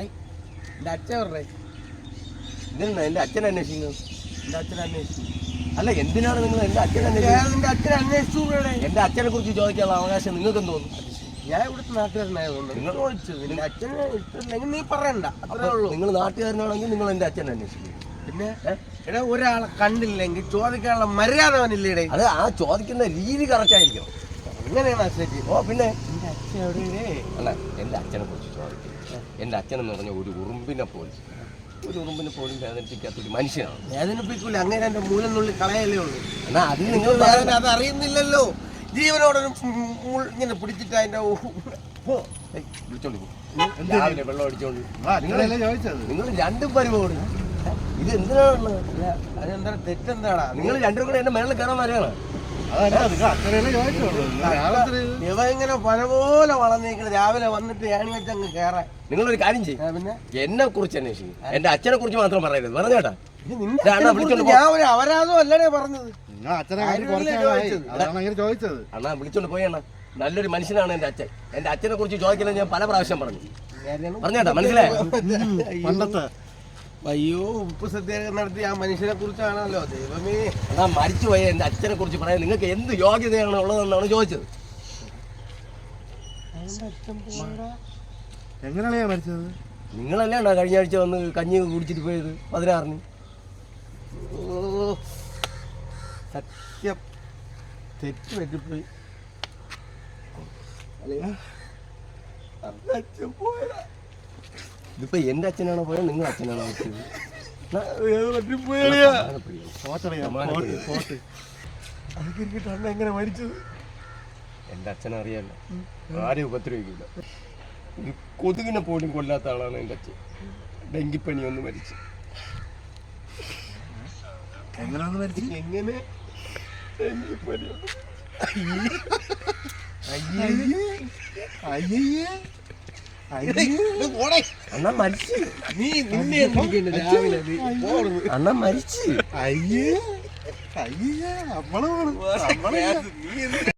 എന്റെ അച്ഛൻ പറഞ്ഞേ ഇതെന്നാ എന്റെ അച്ഛൻ അന്വേഷിക്കുന്നത് എന്റെ അച്ഛൻ അന്വേഷിച്ചു. അല്ല എന്തിനാണ് നിങ്ങൾ എന്റെ അച്ഛൻ അന്വേഷിക്കുന്നത് എന്റെ അച്ഛനെ കുറിച്ച് ചോദിക്കാനുള്ള അവകാശം നിങ്ങൾക്ക് തോന്നുന്നു? ഞാൻ ഇവിടുത്തെ നാട്ടുകാരനായതുകൊണ്ട് നിങ്ങൾ ചോദിച്ചു നിന്റെ അച്ഛനെ ഇഷ്ടമില്ലെങ്കിൽ നീ പറയണ്ട. അത്രേ ഉള്ളൂ. നിങ്ങൾ നാട്ടുകാരനാണെങ്കിൽ നിങ്ങൾ എന്റെ അച്ഛനെ അന്വേഷിക്കും. പിന്നെ എടാ ഒരാളെ കണ്ടില്ലെങ്കിൽ ചോദിക്കാനുള്ള മര്യാദ അവനില്ലേടെ? അത് ആ ചോദിക്കുന്ന രീതി കറക്റ്റ് ആയിരിക്കും. അങ്ങനെയാണ് അച്ഛൻ ഓ പിന്നെ? എന്റെ അച്ഛൻ എവിടെ അല്ല എന്റെ അച്ഛനെ കുറിച്ച് ചോദിക്കും. എന്റെ അച്ഛനെന്ന് പറഞ്ഞ ഒരു ഉറുമ്പിനെ പോലും ഒരു ഉറുമ്പിനെ പോലും വേദനിപ്പിക്കാത്ത ഒരു മനുഷ്യനാണ്. വേദനിപ്പിക്കൂല അങ്ങനെ എന്റെ മൂലനുള്ളിൽ കളയല്ലേ ഉള്ളൂ. എന്നാ അത് നിങ്ങൾ നിങ്ങൾ വേദന അത് അറിയുന്നില്ലല്ലോ. മുൾ ഇങ്ങനെ പിടിച്ചിട്ട് അതിന്റെ. രാവിലെ വെള്ളം അടിച്ചോണ്ട്. നിങ്ങളല്ലേ ചോദിച്ചത്? നിങ്ങൾ രണ്ടും പരിപാടി. ഇത് അതെന്താ തെറ്റെന്താടാ? നിങ്ങൾ രണ്ടും കൂടെ എന്റെ മേളിൽ കയറാൻ വരെയാണ് അതല്ല നിങ്ങൾ അച്ഛനല്ലേ ചോദിച്ചോളൂ. രാവിലത്തെ ഇവ ഇങ്ങനെ പല പോലെ രാവിലെ വന്നിട്ട് ഏണി വെച്ച് അങ്ങ് കയറാൻ. നിങ്ങളൊരു കാര്യം ചെയ്യും. പിന്നെ? എന്നെ കുറിച്ച് അന്വേഷിക്കും. എന്റെ അച്ഛനെ കുറിച്ച് മാത്രം പറയരുത്. പറഞ്ഞേട്ടാ. ഞാൻ ഒരു അപരാധം അല്ലേ പറഞ്ഞത്. നിങ്ങൾ അച്ഛനെ? അതാണ് അങ്ങനെ ചോദിച്ചത്. അണ്ണാ വിളിച്ചോണ്ട് പോയി അണ്ണാ. നല്ലൊരു മനുഷ്യനാണ് എന്റെ അച്ഛൻ. എന്റെ അച്ഛനെ കുറിച്ച് ചോദിക്കുന്നത് ഞാൻ പല പ്രാവശ്യം പറഞ്ഞു. പറഞ്ഞേട്ടാ മനസ്സിലായോ? പണ്ടത്തെ. അയ്യോ ഉപ്പ് സത്യാഗ്രഹം നടത്തി ആ മനുഷ്യനെ കുറിച്ചാണല്ലോ. ദൈവമേ. മരിച്ചു പോയ എന്റെ അച്ഛനെ കുറിച്ച് പറയാൻ നിങ്ങൾക്ക് എന്ത് യോഗ്യതയാണ് ഉള്ളതെന്നാണ് ചോദിച്ചത്. എങ്ങനെയാണ് ഞാൻ മരിച്ചത്? നിങ്ങളല്ലേ അണ്ണാ കഴിഞ്ഞ ആഴ്ച വന്ന് കഞ്ഞി കുടിച്ചിട്ട് പോയത് പതിനാറിന്? ഓ, സത്യം തെറ്റ് പറ്റിപ്പോയി. ഇതിപ്പോ എന്റെ അച്ഛനാണോ പോയത്? നിങ്ങൾ അച്ഛനാണോ പോയത്? എങ്ങനെ മരിച്ചത്? എന്റെ അച്ഛൻ അറിയാലോ. ആരെയും ഉപദ്രവിക്കില്ല ഒരു കൊതുകിനെ പോലും കൊല്ലാത്ത ആളാണ് എന്റെ അച്ഛൻ. ഡെങ്കിപ്പനി ഒന്ന് മരിച്ചു? എങ്ങനെ ഡെങ്കിപ്പനി ഒന്ന് അയ്യേ അയ്യേ അയ്യേ അണ്ണാ മരിച്ചു നീ നിന്നെ രാവിലെ അണ്ണാ മരിച്ചു അയ്യേ അയ്യേ നമ്മൾ നീ